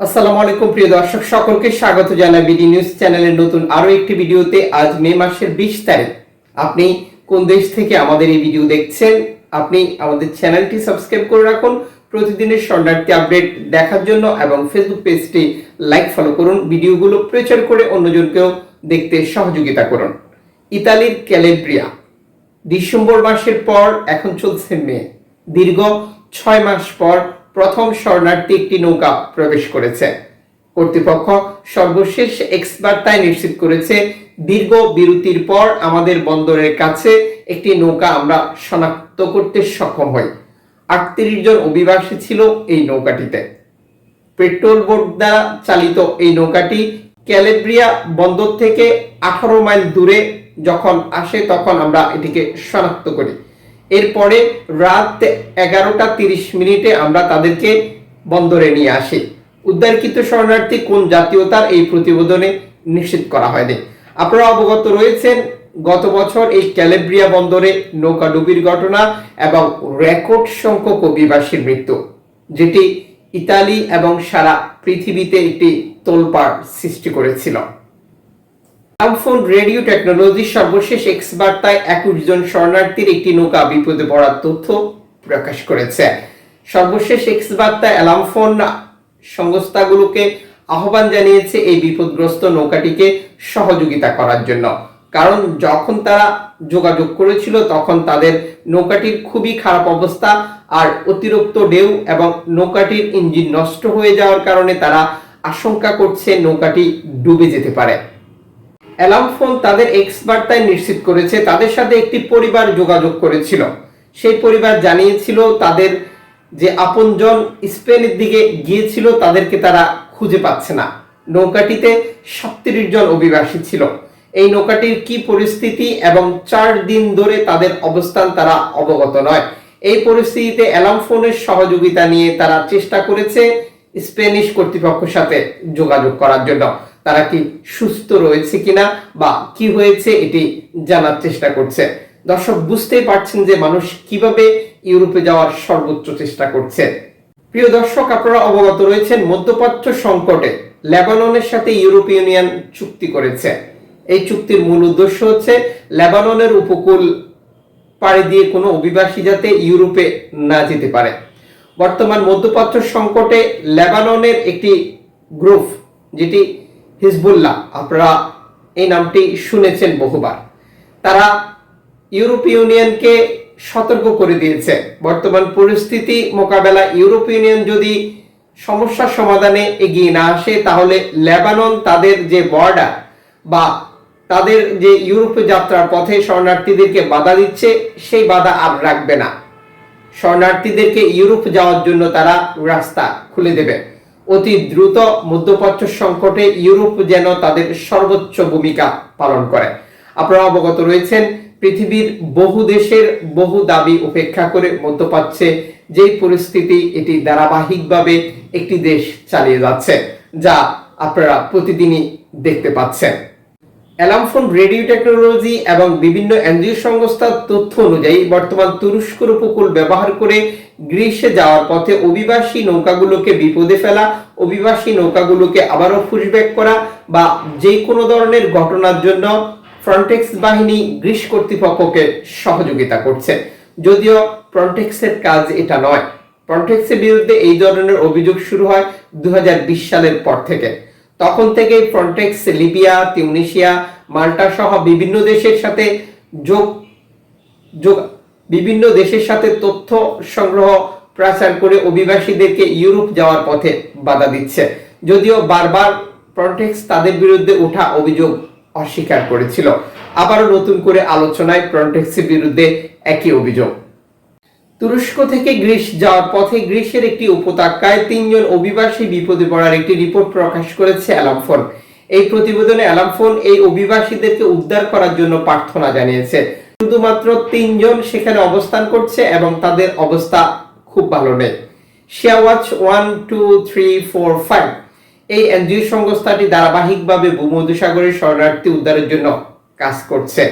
আসসালামু আলাইকুম, প্রিয় দর্শক, সকলকে স্বাগত জানাই বিডি নিউজ চ্যানেলের নতুন আরও একটি ভিডিওতে। আজ মে মাসের বিশ তারিখ। আপনি কোন দেশ থেকে আমাদের এই ভিডিও দেখছেন? আপনি আমাদের চ্যানেলটি সাবস্ক্রাইব করে রাখুন। প্রতিদিনের শর্টনাটটি আপডেট দেখার জন্য এবং ফেসবুক পেজটি লাইক, ফলো করুন। ভিডিওগুলো প্রচার করে অন্যজনকেও দেখতে সহযোগিতা করুন। ইতালির ক্যালেব্রিয়া। ডিসেম্বর মাসের পর, এখন চলছে মে। দীর্ঘ ছয় মাস পর প্রথম শরণার্থী একটি নৌকা প্রবেশ করেছে। কর্তৃপক্ষ সর্বশেষ এক্স বার্তায় নিশ্চিত করেছে, দীর্ঘ বিরতির পর আমাদের বন্দরের কাছে একটি নৌকা আমরা শনাক্ত করতে সক্ষম হই। আটত্রিশ জন অভিবাসী ছিল এই নৌকাটিতে। পেট্রোল বোর্ড দ্বারা চালিত এই নৌকাটি ক্যালেব্রিয়া বন্দর থেকে আঠারো মাইল দূরে যখন আসে তখন আমরা এটিকে শনাক্ত করি। এরপরে রাত এগারোটা তিরিশ মিনিটে আমরা তাদেরকে বন্দরে নিয়ে আসি। উদ্ধারকৃত শরণার্থী কোন জাতীয়তার এই প্রতিবেদনে নিশ্চিত করা হয়নি। আপনারা অবগত রয়েছেন, গত বছর এই ক্যালেব্রিয়া বন্দরে নৌকাডুবির ঘটনা এবং রেকর্ড সংখ্যক অভিবাসীর মৃত্যু, যেটি ইতালি এবং সারা পৃথিবীতে একটি তোলপাড় সৃষ্টি করেছিল। আমফোন রেডিও টেকনোলজির সর্বশেষ এক্স বার্তায় একুশ জন শরণার্থীর একটি নৌকা বিপদে পড়ার তথ্য প্রকাশ করেছে। সর্বশেষ এক্স বার্তায় অ্যালামফোন সংস্থাগুলোকে আহ্বান জানিয়েছে এই বিপদগ্রস্ত নৌকাটিকে সহযোগিতা করার জন্য। কারণ যখন তারা যোগাযোগ করেছিল, তখন তাদের নৌকাটির খুবই খারাপ অবস্থা আর অতিরিক্ত ঢেউ এবং নৌকাটির ইঞ্জিন নষ্ট হয়ে যাওয়ার কারণে তারা আশঙ্কা করছে নৌকাটি ডুবে যেতে পারে। অ্যালার্ম ফোন তাদের এক্স বার্তায় নিশ্চিত করেছে, তাদের সাথে একটি পরিবার যোগাযোগ করেছিল। সেই পরিবার জানিয়েছিল তাদের যে আপনজন স্পেনের দিকে গিয়েছিল, তাদেরকে তারা খুঁজে পাচ্ছে না। নৌকাটিতে সাতত্রিশ জন অভিবাসী ছিল। এই নৌকাটির কি পরিস্থিতি এবং চার দিন ধরে তাদের অবস্থান তারা অবগত নয়। এই পরিস্থিতিতে অ্যালার্ম ফোনের সহযোগিতা নিয়ে তারা চেষ্টা করেছে স্পেনিশ কর্তৃপক্ষের সাথে যোগাযোগ করার জন্য। তারা কি সুস্থ রয়েছে কিনা বা কি হয়েছে এটি জানার চেষ্টা করছে। দর্শক, বুঝতেই পারছেন যে মানুষ কীভাবে ইউরোপে যাওয়ার সর্বোচ্চ চেষ্টা করছে। প্রিয় দর্শক, আপনারা অবগত রয়েছেন, মধ্যপ্রাচ্য সংকটে লেবাননের সাথে ইউরোপীয় ইউনিয়ন চুক্তি করেছে। এই চুক্তির মূল উদ্দেশ্য হচ্ছে লেবাননের উপকূল পাড়ি দিয়ে কোনো অভিবাসী যাতে ইউরোপে না যেতে পারে। বর্তমান মধ্যপ্রাচ্য সংকটে লেবাননের একটি গ্রুপ, যেটি হিজবুল্লাহ, আপনারা এই নামটি শুনেছেন বহুবার। তারা ইউরোপীয় ইউনিয়নকে সতর্ক করে দিয়েছে। বর্তমান পরিস্থিতি মোকাবেলা ইউরোপীয় ইউনিয়ন যদি সমস্যার সমাধানে এগিয়ে না আসে, তাহলে লেবানন তাদের যে বর্ডার বা তাদের যে ইউরোপে যাত্রার পথে শরণার্থীদেরকে বাধা দিচ্ছে, সেই বাধা আর রাখবে না। শরণার্থীদেরকে ইউরোপ যাওয়ার জন্য তারা রাস্তা খুলে দেবে। অতি দ্রুত মধ্যপ্রাচ্য সংকটে ইউরোপ যেন তাদের সর্বোচ্চ ভূমিকা পালন করে। আপনারা অবগত রয়েছেন, পৃথিবীর বহু দেশের বহু দাবি উপেক্ষা করে মধ্যপ্রাচ্যে যেই পরিস্থিতি, এটি ধারাবাহিকভাবে একটি দেশ চালিয়ে যাচ্ছে, যা আপনারা প্রতিদিনই দেখতে পাচ্ছেন। অ্যালামফোন রেডিও টেকনোলজি এবং বিভিন্ন এনজিও সংস্থার তথ্য অনুযায়ী বর্তমান তুরস্কর উপকূল ব্যবহার করে গ্রীষ্মে যাওয়ার পথে অভিবাসী নৌকাগুলোকে বিপদে ফেলা, অভিবাসী নৌকাগুলোকে আবারও পুশব্যাক করা বা যে কোনো ধরনের ঘটনার জন্য ফ্রন্টেক্স বাহিনী গ্রীস কর্তৃপক্ষকে সহযোগিতা করছে। যদিও ফ্রন্টেক্সের কাজ এটা নয়। ফ্রন্টেক্সের বিরুদ্ধে এই ধরনের অভিযোগ শুরু হয় দু হাজার বিশ সালের পর থেকে। তখন থেকে ফ্রন্টেক্স লিবিয়া তিউনিশিয়া মাল্টা সহ বিভিন্ন দেশের সাথে যোগ যোগ, বিভিন্ন দেশের সাথে তথ্য সংগ্রহ, প্রচার করে অভিবাসীদেরকে ইউরোপ যাওয়ার পথে বাধা দিচ্ছে। যদিও বারবার ফ্রন্টেক্স তাদের বিরুদ্ধে ওঠা অভিযোগ অস্বীকার করেছিল। আবারও নতুন করে আলোচনায় ফ্রন্টেক্সের বিরুদ্ধে একই অভিযোগ। তুরস্ক থেকে গ্রিস যাওয়ার পথে গ্রিসের একটি উপত্যকায় তিনজন অভিবাসী বিপদে পড়ার একটি রিপোর্ট প্রকাশ করেছে অ্যালামফোন। এই প্রতিবেদনে অ্যালামফোন এই অভিবাসীদেরকে উদ্ধার করার জন্য প্রার্থনা জানিয়েছে। শুধুমাত্র তিনজন সেখানে অবস্থান করছে এবং তাদের অবস্থা খুব ভালো নেই। Sea Watch one, two, three, four, five. এই এনজিও সংস্থাটি ধারাবাহিকভাবে ভূমধ্যসাগরের শরণার্থী উদ্ধারের জন্য কাজ করছে।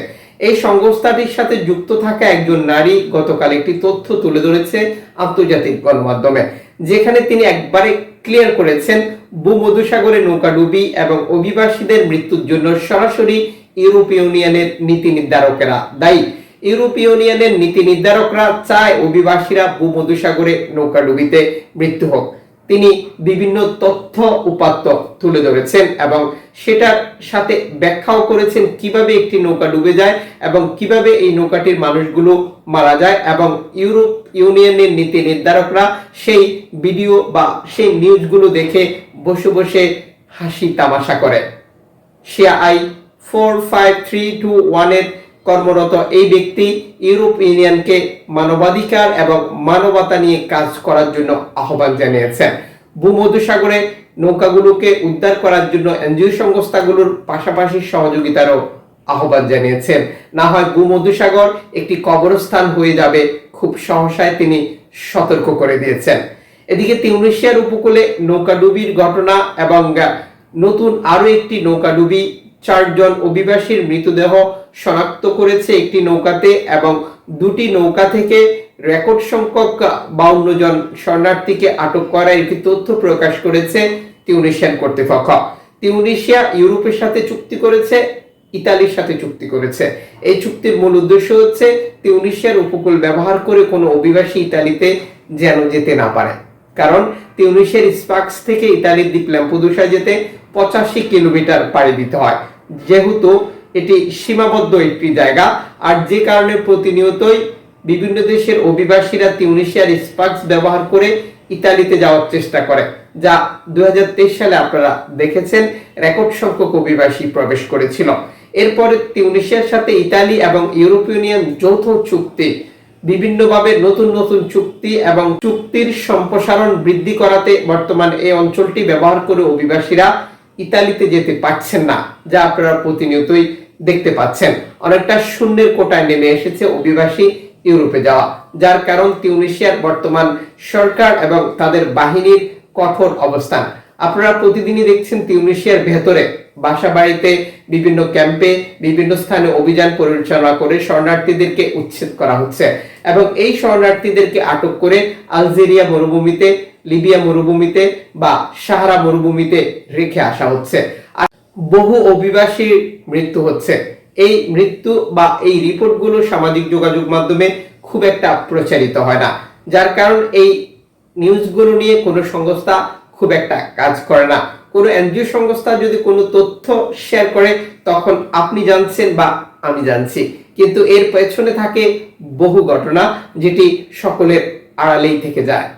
এই সংস্থাটির সাথে যুক্ত থাকা একজন নারী গতকাল একটি তথ্য তুলে ধরেছে আন্তর্জাতিক গণমাধ্যমে, যেখানে তিনি একবারে ক্লিয়ার করেছেন ভূমধ্যসাগরে নৌকাডুবি এবং অভিবাসীদের মৃত্যুর জন্য সরাসরি ইউরোপীয় ইউনিয়নের নীতি নির্ধারকেরা দায়ী। ইউরোপীয় ইউনিয়নের নীতি নির্ধারকরা চায় অভিবাসীরা ভূমধ্যসাগরে নৌকাডুবিতে মৃত্যু হোক। তিনি বিভিন্ন তথ্য উপাত্ত তুলে ধরেছেন এবং সেটার সাথে ব্যাখ্যাও করেছেন কীভাবে একটি নৌকা ডুবে যায় এবং কীভাবে এই নৌকাটির মানুষগুলো মারা যায় এবং ইউরোপ ইউনিয়নের নীতি নির্ধারকরা সেই ভিডিও বা সেই নিউজগুলো দেখে বসে বসে হাসি তামাশা করে। Sea Eye four five three two ওয়ানের কর্মরত এই ব্যক্তি ইউরোপ ইউনিয়নকে মানবাধিকার এবং মানবতা নিয়ে কাজ করার জন্য আহ্বান জানিয়েছেন ভূমধ্যসাগরে নৌকাগুলোকে উদ্ধার করার জন্য এনজিও সংস্থাগুলোর পাশাপাশি সহযোগিতারও আহ্বান জানিয়েছেন না হয় ভূমধ্যসাগর একটি কবরস্থান হয়ে যাবে, খুব সহসায় তিনি সতর্ক করে দিয়েছেন। এদিকে তিউনিশিয়ার উপকূলে নৌকাডুবির ঘটনা এবং নতুন আরও একটি নৌকাডুবি চারজন অভিবাসীর মৃতদেহ শনাক্ত করেছে একটি নৌকাতে এবং দুটি নৌকা থেকে রেকর্ড সংখ্যক বাউন্ন জন শরণার্থীকে আটক করার একটি তথ্য প্রকাশ করেছে তিউনিশিয়ান কর্তৃপক্ষ। তিউনিশিয়া ইউরোপের সাথে চুক্তি করেছে, ইতালির সাথে চুক্তি করেছে। এই চুক্তির মূল উদ্দেশ্য হচ্ছে তিউনিশিয়ার উপকূল ব্যবহার করে কোনো অভিবাসী ইতালিতে যেন যেতে না পারে। কারণ তিউনিশিয়ার স্পাক্স থেকে ইতালির দ্বীপ ল্যাম্পুদুসা যেতে পঁচাশি কিলোমিটার পাড়ি দিতে হয়। যেহেতু এটি সীমাবদ্ধ একটি জায়গা, আর যে কারণে প্রতিনিয়তই বিভিন্ন দেশের অভিবাসীরা তিউনিশিয়ার স্পাক্স ব্যবহার করে ইতালিতে যাওয়ার চেষ্টা করে, যা দুই হাজার তেইশ সালে আপনারা দেখেছেন, রেকর্ড সংখ্যক অভিবাসী প্রবেশ করেছিল। এরপরে তিউনিশিয়ার সাথে ইতালি এবং ইউরোপীয় ইউনিয়ন যৌথ চুক্তি, বিভিন্নভাবে নতুন নতুন চুক্তি এবং চুক্তির সম্প্রসারণ বৃদ্ধি করাতে বর্তমান এই অঞ্চলটি ব্যবহার করে অভিবাসীরা ইতালিতে যেতে পারছেন না, যা আপনারা প্রতিনিয়তই দেখতে পাচ্ছেন। অনেকটা শূন্যের কোটায় নেমে এসেছে অভিবাসী ইউরোপে যাওয়া, যার কারণ তিউনিশিয়ার বর্তমান সরকার এবং তাদের বাহিনীর কঠোর অবস্থান। আপনারা প্রতিদিনই দেখছেন তিউনিশিয়ার ভেতরে বাসা বাড়িতে বিভিন্ন ক্যাম্পে বিভিন্ন স্থানে অভিযান পরিচালনা করে শরণার্থীদেরকে উচ্ছেদ করা হচ্ছে। এবং এই শরণার্থীদেরকে আটক করে আলজেরিয়া মরুভূমিতে, লিবিয়া মরুভূমিতে বা সাহারা মরুভূমিতে রেখে আসা হচ্ছে। আর বহু অভিবাসীর মৃত্যু হচ্ছে। এই মৃত্যু বা এই রিপোর্টগুলো সামাজিক যোগাযোগ মাধ্যমে খুব একটা প্রচারিত হয় না। যার কারণ এই নিউজগুলো নিয়ে কোনো সংস্থা খুব একটা কাজ করে না। কোনো এনজিও সংস্থা যদি কোনো তথ্য শেয়ার করে, তখন আপনি জানছেন বা আমি জানছি। কিন্তু এর পেছনে থাকে বহু ঘটনা যেটি সকলের আড়ালেই থেকে যায়।